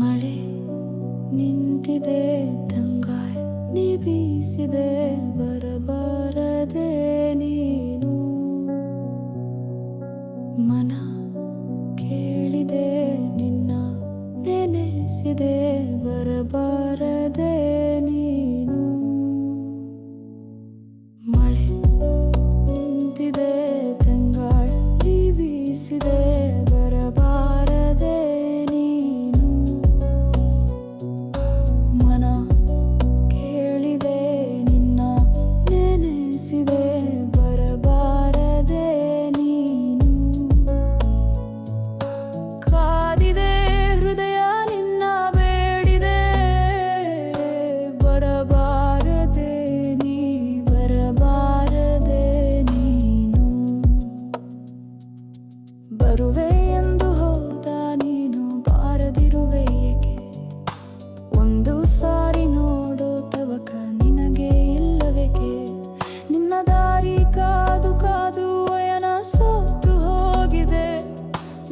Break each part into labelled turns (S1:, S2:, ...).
S1: ಮಳೆ ನಿಂತಿದೆ ನೀ ಬೀಸಿದೆ ಬರಬಾರದೆ ನೀನು. ಮನ ಕೇಳಿದೆ ನಿನ್ನ ನೆನೆಸಿದೆ ಬರಬಾರದೆ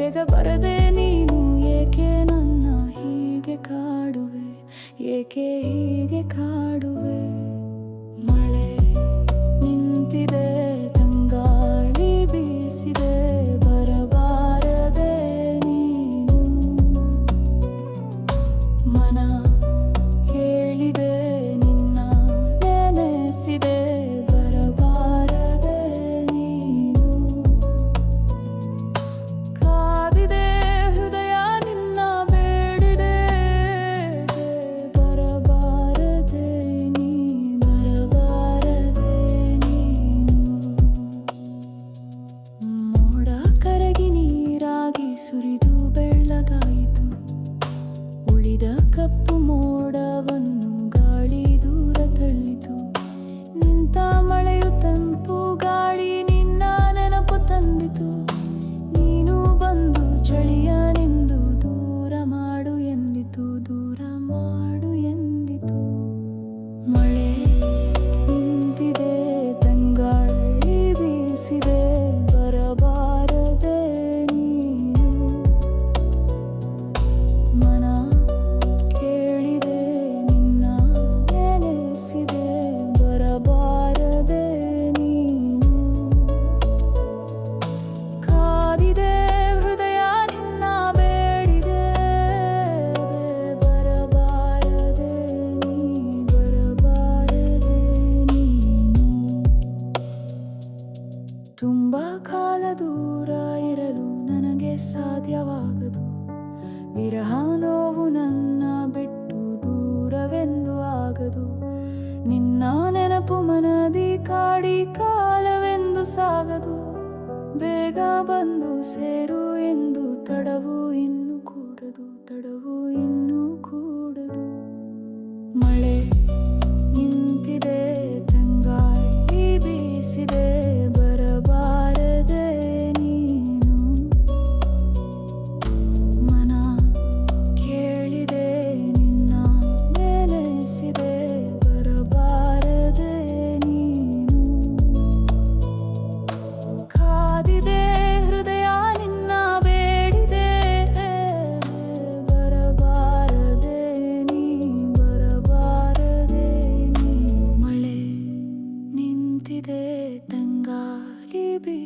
S1: ಬೇಗ ಬರದೆ ನೀನು ಏಕೆ ನನ್ನ ಹೀಗೆ ಕಾಡುವೆ? ಏಕೆ ಹೀಗೆ ಕಾಡುವೆ? ಮಳೆ ನಿಂತಿದೆ, ತಂಗಾಳಿ ಬೀಸಿದೆ, ಬರಬಾರದೆ ನೀನು. ಮನ ಸುರಿದು ಬೆಳ್ಳಗಾಯಿತು. ಉಳಿದ ಕಪ್ಪು ಮೋಡವನ್ನು ಸಾಧ್ಯವಾಗದು. ವಿರಹ ನೋವು ನನ್ನ ಬಿಟ್ಟು ದೂರವೆಂದು ಆಗದು. ನಿನ್ನ ನೆನಪು ಮನದಿ ಕಾಡಿ ಕಾಲವೆಂದು ಸಾಗದು. ಬೇಗ ಬಂದು ಸೇರು ಎಂದು ತಡವು ಇನ್ನು ಕೂಡದು, ತಡವು ಇನ್ನು ಕೂಡದು. ಮಳೆ ನಿಂತಿದೆ ತಂಗಾಯಿ ಬೀಸಿದೆ.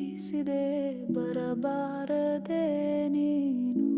S1: ಬೀಸಿದೆ ಬರಬಾರದೆ ನೀನು.